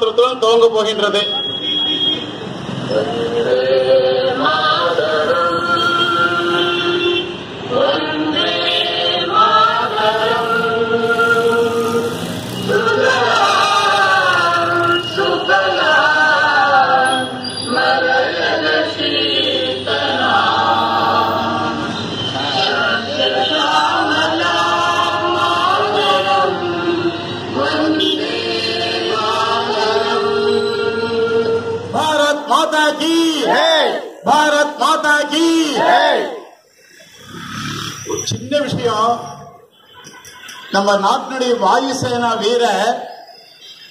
மாத்திரத்துடன் துவங்க போகின்றது. பாரத் மாதா கி. ஒரு சின்ன விஷயம். நம்ம நாட்டினுடைய வாயுசேனா வீரர்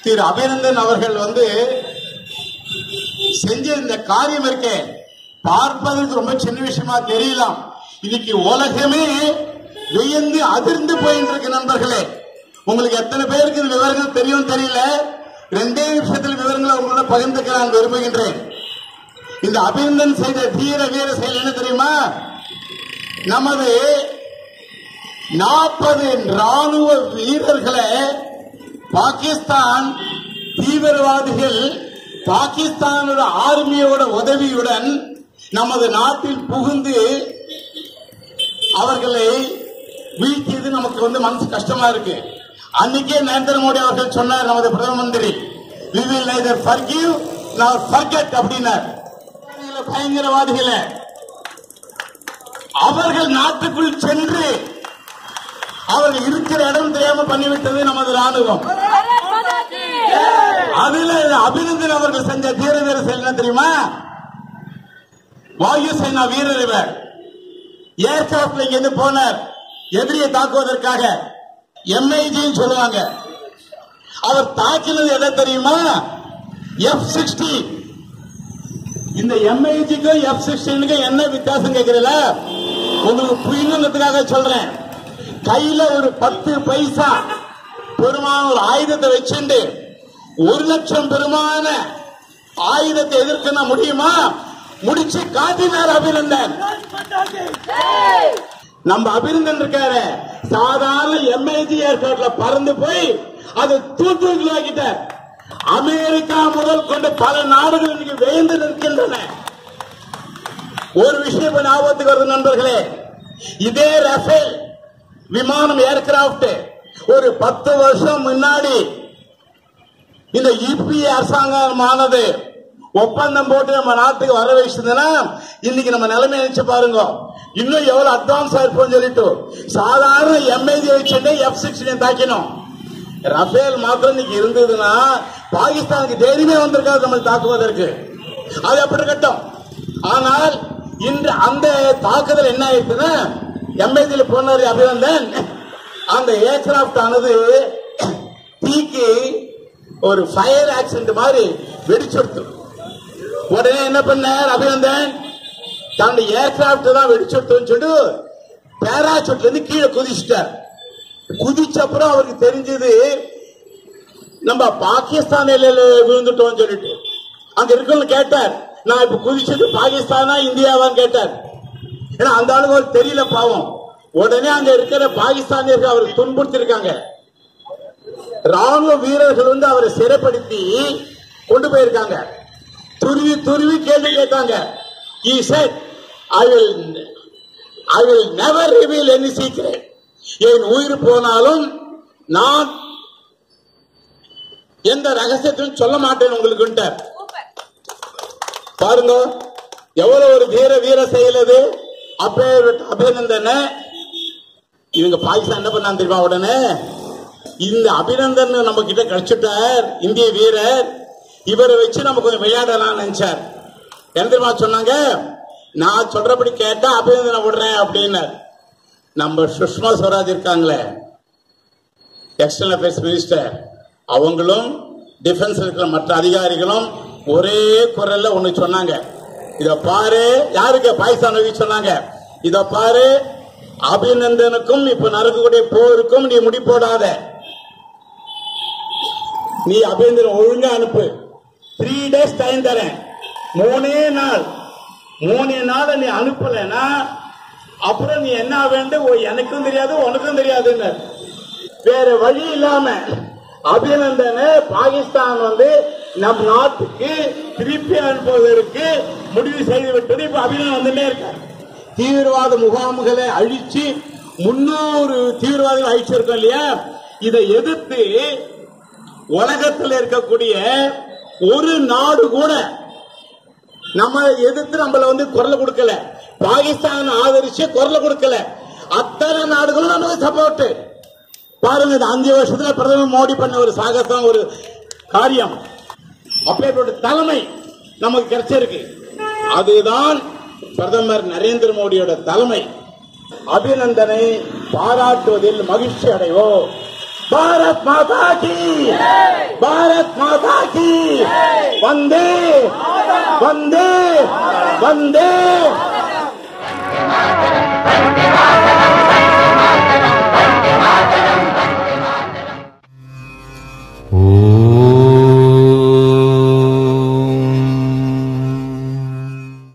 திரு அபிநந்தன் அவர்கள் வந்து செஞ்ச இந்த காரியம் இருக்கே. பார்ப்பதற்கு ரொம்ப சின்ன விஷயமா தெரியலாம். இன்னைக்கு உலகமே வியந்து அதிர்ந்து போயிட்டு இருக்கு நண்பர்களே. உங்களுக்கு எத்தனை பேருக்கு இந்த விவரங்கள் தெரியும் தெரியல? ரெண்டே நிமிஷத்தில் விவரங்களை உங்களோட பகிர்ந்துக்க நான் விரும்புகின்றேன். இந்த அபிநந்தன் செய்த தீர வீர செயல் என்ன தெரியுமா? நமது நாற்பது ராணுவ வீரர்களை பாகிஸ்தான் தீவிரவாதிகள் பாகிஸ்தானோட ஆர்மியோட உதவியுடன் நமது நாட்டில் புகுந்து அவர்களை வீழ்த்தியது நமக்கு வந்து மனசு கஷ்டமா இருக்கு. அன்னைக்கே நரேந்திர மோடி அவர்கள் சொன்னார் நமது பிரதம மந்திரி we will neither forgive nor forget அப்படின்னார். பயங்கரவாதிகளை. அவர்கள் நாட்டுக்குள் சென்று அவர்கள் இருக்கிற இடம் தெரியாம பண்ணிவிட்டது நமது ராணுவம் அதுல அபிநந்தன் அவர்கள் செஞ்ச தீர வீர செயல் தெரியுமா? வாயு சேனா வீரர் இவர். ஏர்கிராப்ட்ல இங்கிருந்து போனார். எதிரியை தாக்குவதற்காக. எம்ஐஜின்னு சொல்லுவாங்க. அவர் தாக்கினது எதை தெரியுமா? எஃப் சிக்ஸ்டி இந்த எம்ஐஜிக்கும் எஃப் சிக்ஸ்டீனுக்கும் என்ன வித்தியாசம் கேட்கிறீல உங்களுக்கு புரியணுங்கிறதுக்காக சொல்றேன். கையில ஒரு பத்து பைசா பெருமான ஒரு ஆயுதத்தை வச்சுண்டு ஒரு லட்சம் பெருமான ஆயுதத்தை எதிர்க்க முடியுமா? முடிச்சு காட்டினார் அபிநந்தன். நம்ம அபிநந்தன் இருக்காரு. சாதாரண எம்ஏஜி ஏர்போர்ட்ல பறந்து போய் அதை தூத்துக்குள்ளாக்கிட்டார் அமெரிக்கா முதல் கொண்டு பல நாடுகள் வேந்து நிற்கின்றன. ஒரு விஷயம் ஞாபகத்துக்கு வருது நண்பர்களே. இதே ரஃபேல் விமானம் ஏர்கிராப்ட் ஒரு பத்து வருஷம் முன்னாடி இந்த யூபிஏ அரசாங்கமானது ஒப்பந்தம் போட்டு நம்ம நாட்டுக்கு வர வச்சிருந்தனா இன்னைக்கு நம்ம நிலைமை நினைச்சு பாருங்க. இன்னும் எவ்வளவு அட்வான்ஸ் ஆயிருப்போம் சொல்லிட்டு சாதாரண எம்ஏஜி வச்சுட்டு எஃப் சிக்ஸ்டீன் தாக்கினோம். ரஃபேல் மாத்திரம் இன்னைக்கு இருந்ததுன்னா பாகிஸ்தானுக்கு தைரியமே வந்திருக்காது நம்ம தாக்குவதற்கு. அது அப்படி இருக்கட்டும்? ஆனால் இன்று அந்த தாக்குதல் என்ன ஆயிடுச்சுன்னா எம்ஏஜில போனாரு அபிநந்தன். அந்த ஏர்கிராப்ட் ஆனது தீக்கு ஒரு ஃபயர் ஆக்சிடென்ட் மாதிரி வெடிச்சுடுத்து. உடனே என்ன பண்ணார் அபிநந்தன்? தன்னுடைய ஏர்கிராப்ட் தான் வெடிச்சுடுத்துன்னு சொல்லிட்டு பேராசூட்ல இருந்து கீழே குதிச்சிட்டார். குதிச்சப்புறம் அவருக்கு தெரிஞ்சது நம்ம பாகிஸ்தான் எல்லையில விழுந்துட்டோம் சொல்லிட்டு. அங்க இருக்கவங்க கேட்டார் நான் இப்ப குதிச்சது பாகிஸ்தானா இந்தியாவான்னு கேட்டார். ஏன்னா அந்த ஆளுக்கு தெரியல பாவம். உடனே அங்க இருக்கிற பாகிஸ்தானியர்கள் அவருக்கு துன்புறுத்திருக்காங்க ராணுவ வீரர்கள் வந்து அவரை சிறைப்படுத்தி கொண்டு போயிருக்காங்க. துருவி துருவி கேள்வி கேட்டாங்க. He said I will i will never reveal என் உயிர் போனாலும் நான் எந்த ரகசியத்தையும் சொல்ல மாட்டேன் உங்களுக்கு பாருங்க எவ்வளவு ஒரு தீர வீர செயலது. அது அப்பேற்பட்ட அபிநந்தன இவங்க பாகிஸ்தான் என்ன பண்ணாங்க தெரியுமா உடனே? இந்த அபிநந்தன் நம்ம கிட்ட கிடைச்சிட்டார் இந்திய வீரர். இவரை வச்சு நம்ம கொஞ்சம் விளையாடலாம் நினைச்சார். என்ன தெரியுமா சொன்னாங்க? நான் சொல்றபடி கேட்டா அபிநந்தனை விடுறேன் அப்படின்னு நம்ம சுஷ்மா ஸ்வராஜ் இருக்காங்களே. எக்ஸ்டர்னல் அஃபேர்ஸ் மினிஸ்டர் அவங்களும் டிஃபென்ஸ் இருக்கிற மற்ற அதிகாரிகளும் ஒரே குரல்ல ஒண்ணு சொன்னாங்க. இத பாரு யாருக்கு? பாகிஸ்தான் சொன்னாங்க. இத பாரு அபிநந்தனுக்கும் இப்ப நடக்கக்கூடிய போருக்கும் நீ முடி போடாத. நீ அபிநந்தன் ஒழுங்கா அனுப்பு. த்ரீ டேஸ் டைம் தரேன். மூணே நாள். மூணே நாள் நீ அனுப்பலைன்னா அப்புறம் நீ என்ன வேண்டும் ஓ, எனக்கும் தெரியாது உனக்கும் தெரியாதுன்னு. வேற வழி இல்லாம அபிநந்தன பாகிஸ்தான் வந்து நம் நாட்டுக்கு திருப்பி அனுப்புவதற்கு முடிவு செய்துவிட்டது. இப்ப அபிநந்தன் வந்துட்டே இருக்கார். தீவிரவாத முகாம்களை அழிச்சு முன்னூறு தீவிரவாதிகள் அழிச்சிருக்கோம் இல்லையா? இதை எதிர்த்து உலகத்தில் இருக்கக்கூடிய ஒரு நாடு கூட நம்ம எதிர்த்து நம்மள வந்து குரல் கொடுக்கல. பாகிஸ்தான் ஆதரிச்சு குரல் கொடுக்கல. அத்தனை நாடுகளும் நமக்கு சப்போர்ட் பாருங்க இந்த அஞ்சு வருஷத்துல பிரதமர் மோடி பண்ண ஒரு சாகசம் ஒரு காரியம். அப்பேற்பட்ட தலைமை நமக்கு கிடைச்சிருக்கு அதுதான் பிரதமர் நரேந்திர மோடியோட தலைமை. அபிநந்தனை பாராட்டுவதில் மகிழ்ச்சி அடைவோம். பாரத் மாதா கி பாரத் மாதா கி வந்தே வந்தே வந்தே Vande